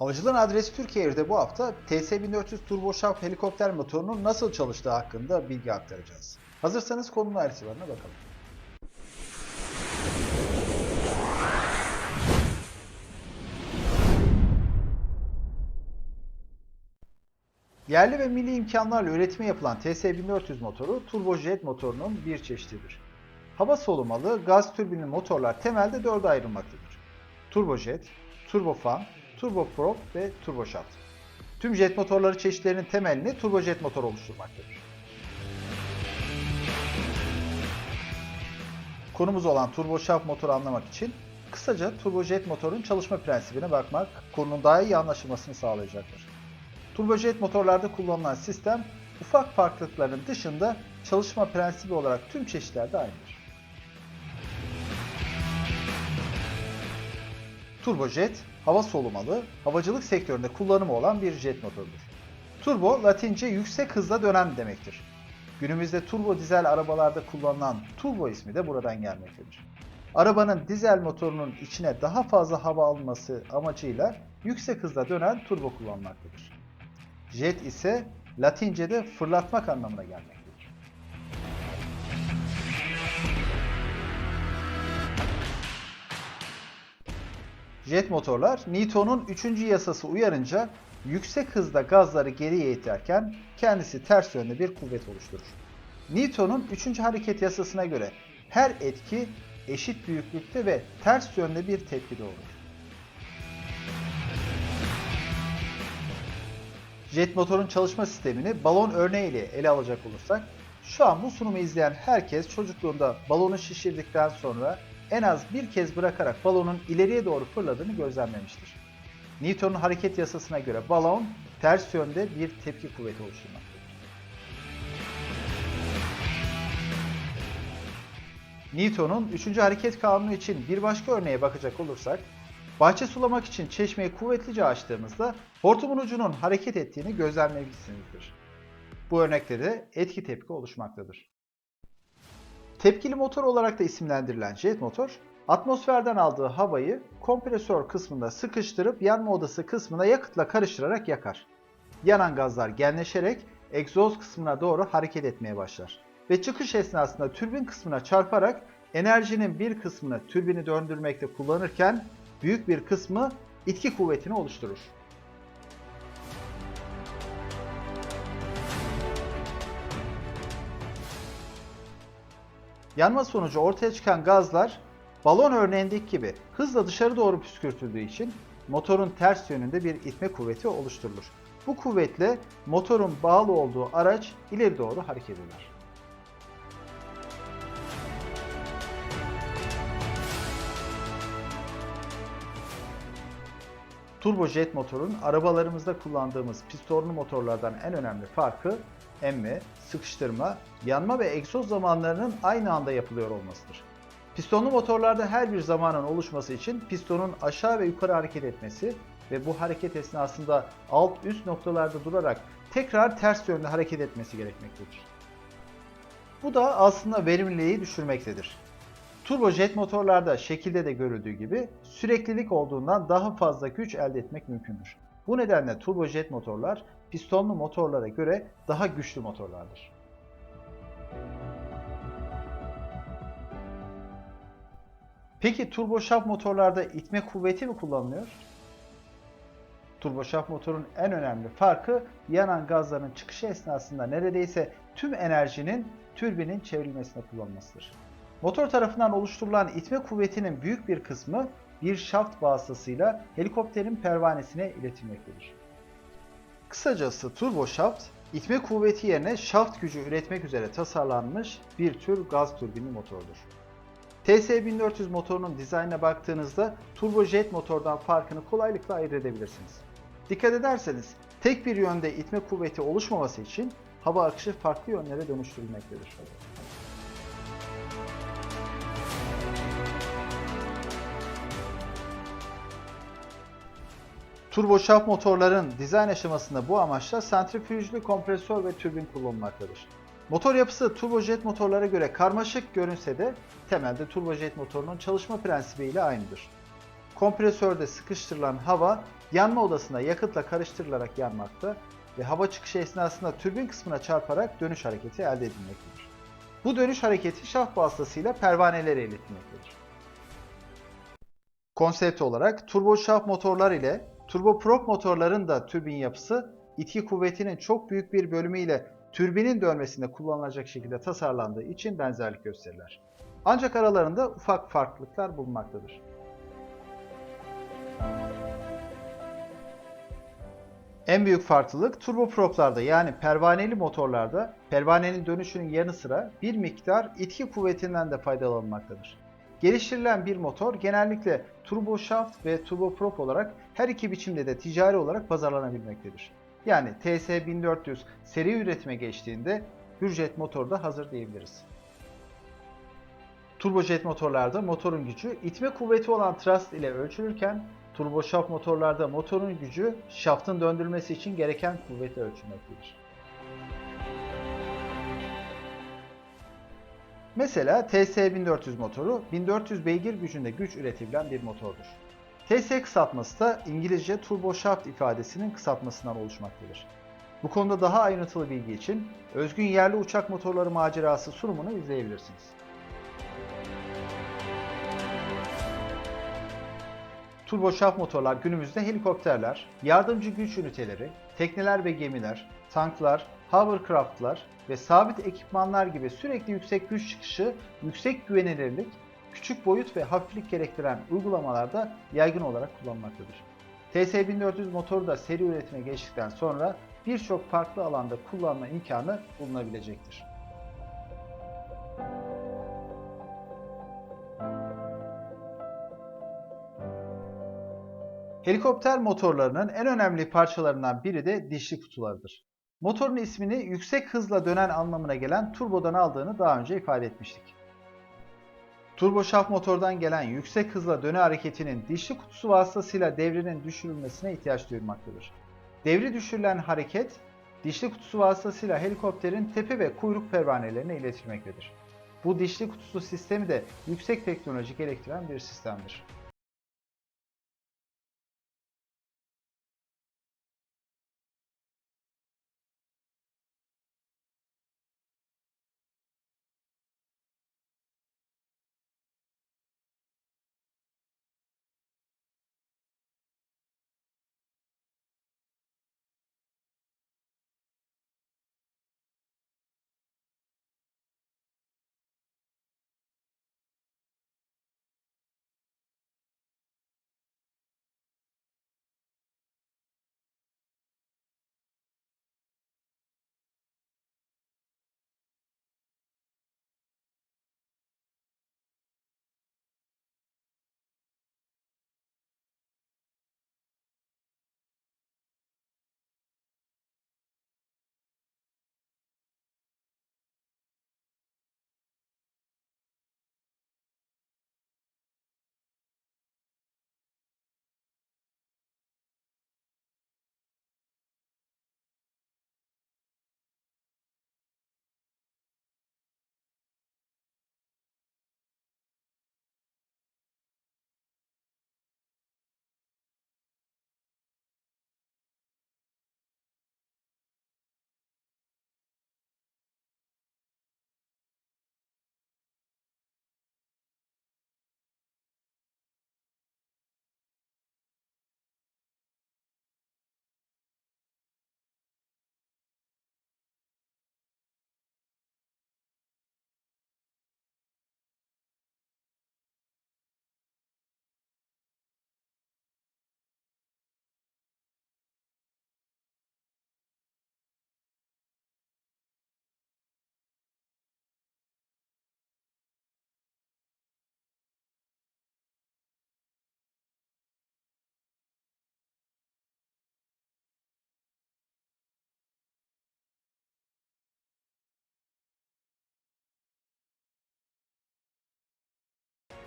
Havacılığın adresi Türkiye'de bu hafta TS-1400 turboşaf helikopter motorunun nasıl çalıştığı hakkında bilgi aktaracağız. Hazırsanız konunun ayrıntılarına bakalım. Yerli ve milli imkanlarla üretime yapılan TS-1400 motoru turbojet motorunun bir çeşididir. Hava solumalı gaz türbinli motorlar temelde dörde ayrılmaktadır. Turbojet, turbofan, turboprop ve turboşaft. Tüm jet motorları çeşitlerinin temelini turbojet motor oluşturmaktadır. Konumuz olan turboşaft motoru anlamak için kısaca turbojet motorun çalışma prensibine bakmak konunun daha iyi anlaşılmasını sağlayacaktır. Turbojet motorlarda kullanılan sistem ufak farklılıkların dışında çalışma prensibi olarak tüm çeşitlerde aynıdır. Turbojet, hava solumalı, havacılık sektöründe kullanımı olan bir jet motorudur. Turbo, latince yüksek hızla dönen demektir. Günümüzde turbo dizel arabalarda kullanılan turbo ismi de buradan gelmektedir. Arabanın dizel motorunun içine daha fazla hava alması amacıyla yüksek hızla dönen turbo kullanılmaktadır. Jet ise Latince'de fırlatmak anlamına gelmektedir. Jet motorlar Newton'un 3. yasası uyarınca yüksek hızda gazları geriye iterken kendisi ters yönde bir kuvvet oluşturur. Newton'un 3. hareket yasasına göre her etki eşit büyüklükte ve ters yönde bir tepki doğurur. Jet motorun çalışma sistemini balon örneğiyle ele alacak olursak, şu an bu sunumu izleyen herkes çocukluğunda balonu şişirdikten sonra en az bir kez bırakarak balonun ileriye doğru fırladığını gözlemlemiştir. Newton'un hareket yasasına göre balon ters yönde bir tepki kuvveti oluşturmaktadır. Newton'un 3. hareket kanunu için bir başka örneğe bakacak olursak, bahçe sulamak için çeşmeyi kuvvetlice açtığımızda hortumun ucunun hareket ettiğini gözlemlemişsinizdir. Bu örnekte de etki tepki oluşmaktadır. Tepkili motor olarak da isimlendirilen jet motor, atmosferden aldığı havayı kompresör kısmında sıkıştırıp yanma odası kısmına yakıtla karıştırarak yakar. Yanan gazlar genleşerek egzoz kısmına doğru hareket etmeye başlar ve çıkış esnasında türbin kısmına çarparak enerjinin bir kısmını türbini döndürmekte kullanırken büyük bir kısmı itki kuvvetini oluşturur. Yanma sonucu ortaya çıkan gazlar balon örneğindeki gibi hızla dışarı doğru püskürtüldüğü için motorun ters yönünde bir itme kuvveti oluşturulur. Bu kuvvetle motorun bağlı olduğu araç ileri doğru hareket eder. Turbojet motorun arabalarımızda kullandığımız pistonlu motorlardan en önemli farkı emme, sıkıştırma, yanma ve egzoz zamanlarının aynı anda yapılıyor olmasıdır. Pistonlu motorlarda her bir zamanın oluşması için pistonun aşağı ve yukarı hareket etmesi ve bu hareket esnasında alt üst noktalarda durarak tekrar ters yönde hareket etmesi gerekmektedir. Bu da aslında verimliliği düşürmektedir. Turbojet motorlarda şekilde de görüldüğü gibi süreklilik olduğundan daha fazla güç elde etmek mümkündür. Bu nedenle turbojet motorlar pistonlu motorlara göre daha güçlü motorlardır. Peki turboşaft motorlarda itme kuvveti mi kullanılıyor? Turboşaft motorun en önemli farkı yanan gazların çıkışı esnasında neredeyse tüm enerjinin türbinin çevrilmesine kullanılmasıdır. Motor tarafından oluşturulan itme kuvvetinin büyük bir kısmı bir şaft vasıtasıyla helikopterin pervanesine iletilmektedir. Kısacası turbo şaft, itme kuvveti yerine şaft gücü üretmek üzere tasarlanmış bir tür gaz türbinli motordur. TS1400 motorunun dizaynına baktığınızda turbojet motordan farkını kolaylıkla ayırt edebilirsiniz. Dikkat ederseniz tek bir yönde itme kuvveti oluşmaması için hava akışı farklı yönlere dönüştürülmektedir. Turboşaft motorların dizayn aşamasında bu amaçla santrifüjlü kompresör ve türbin kullanılmaktadır. Motor yapısı turbojet motorlara göre karmaşık görünse de temelde turbojet motorunun çalışma prensibi ile aynıdır. Kompresörde sıkıştırılan hava yanma odasında yakıtla karıştırılarak yanmakta ve hava çıkışı esnasında türbin kısmına çarparak dönüş hareketi elde edilmektedir. Bu dönüş hareketi şaft vasıtasıyla pervanelere iletilmektedir. Konsept olarak turbo şaft motorlar ile turboprop motorların da türbin yapısı itki kuvvetinin çok büyük bir bölümüyle türbinin dönmesinde kullanılacak şekilde tasarlandığı için benzerlik gösterirler. Ancak aralarında ufak farklılıklar bulunmaktadır. En büyük farklılık turboproplarda yani pervaneli motorlarda pervanenin dönüşünün yanı sıra bir miktar itki kuvvetinden de faydalanmaktadır. Geliştirilen bir motor genellikle turbo shaft ve turboprop olarak her iki biçimde de ticari olarak pazarlanabilmektedir. Yani TS1400 seri üretime geçtiğinde Hürjet motor da hazır diyebiliriz. Turbojet motorlarda motorun gücü itme kuvveti olan thrust ile ölçülürken turbo shaft motorlarda motorun gücü şaftın döndürülmesi için gereken kuvveti ölçülmektedir. Mesela TS1400 motoru 1400 beygir gücünde güç üretebilen bir motordur. TS kısaltması da İngilizce turbo shaft ifadesinin kısaltmasından oluşmaktadır. Bu konuda daha ayrıntılı bilgi için Özgün Yerli Uçak Motorları Macerası sunumunu izleyebilirsiniz. Turbo shaft motorlar günümüzde helikopterler, yardımcı güç üniteleri, tekneler ve gemiler, tanklar, hovercraftlar ve sabit ekipmanlar gibi sürekli yüksek güç çıkışı, yüksek güvenilirlik, küçük boyut ve hafiflik gerektiren uygulamalarda yaygın olarak kullanılmaktadır. TS1400 motoru da seri üretime geçtikten sonra birçok farklı alanda kullanma imkanı bulunabilecektir. Helikopter motorlarının en önemli parçalarından biri de dişli kutularıdır. Motorun ismini yüksek hızla dönen anlamına gelen turbodan aldığını daha önce ifade etmiştik. Turbo şaft motordan gelen yüksek hızla döne hareketinin dişli kutusu vasıtasıyla devrinin düşürülmesine ihtiyaç duymaktadır. Devri düşürülen hareket, dişli kutusu vasıtasıyla helikopterin tepe ve kuyruk pervanelerine iletilmektedir. Bu dişli kutusu sistemi de yüksek teknoloji gerektiren bir sistemdir.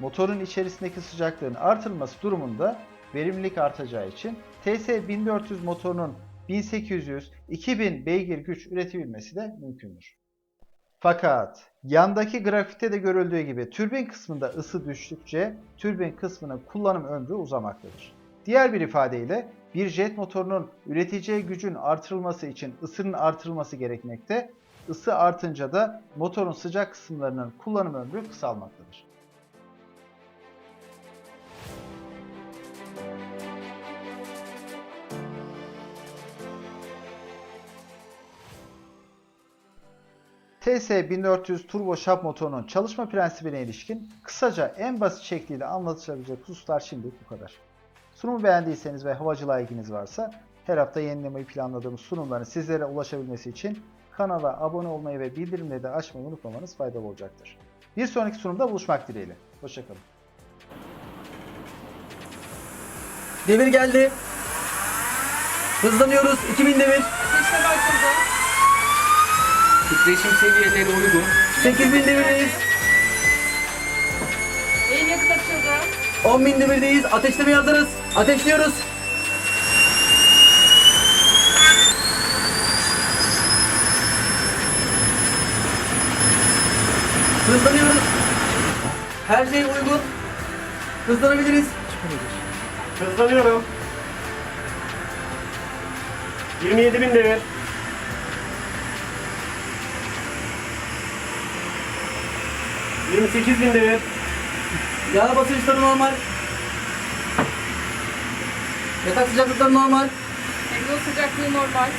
Motorun içerisindeki sıcaklığın artırılması durumunda verimlilik artacağı için TS1400 motorunun 1800-2000 beygir güç üretebilmesi de mümkündür. Fakat yandaki grafikte de görüldüğü gibi türbin kısmında ısı düştükçe türbin kısmının kullanım ömrü uzamaktadır. Diğer bir ifadeyle bir jet motorunun üreteceği gücün artırılması için ısının artırılması gerekmekte. Isı artınca da motorun sıcak kısımlarının kullanım ömrü kısalmaktadır. TS1400 turbo şap motorunun çalışma prensibine ilişkin kısaca en basit şekliyle anlatılabilecek hususlar şimdi bu kadar. Sunumu beğendiyseniz ve havacılığa ilginiz varsa her hafta yenilemeyi planladığımız sunumların sizlere ulaşabilmesi için kanala abone olmayı ve bildirimleri de açmayı unutmamanız faydalı olacaktır. Bir sonraki sunumda buluşmak dileğiyle. Hoşçakalın. Devir geldi. Hızlanıyoruz. 2000 devir. Ateşle başladı. Titreşim seviyeleri uygun. 8000 devirdeyiz. Beyin yakıt açıldı. 10.000 devirdeyiz. Ateşlemeye hazırız. Ateşliyoruz. Hızlanıyoruz. Her şey uygun. Hızlanabiliriz. Hızlanıyorum. 27 bin devir. Yirmi sekiz bin devir. Yağ basınçları normal. Yatak sıcaklıkları normal. Egzoz sıcaklığı normal.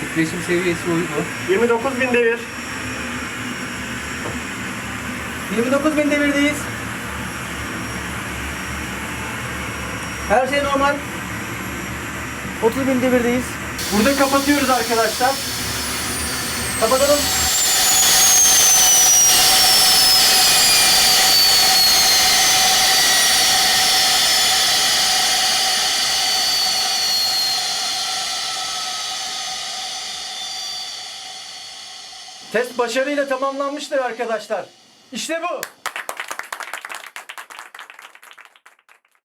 Titreşim seviyesi uygun. 29 bin devir. 29 bin devirdeyiz. Her şey normal. 30 bin devirdeyiz. Burada kapatıyoruz arkadaşlar. Kapatalım. Test başarıyla tamamlanmıştır arkadaşlar. İşte bu.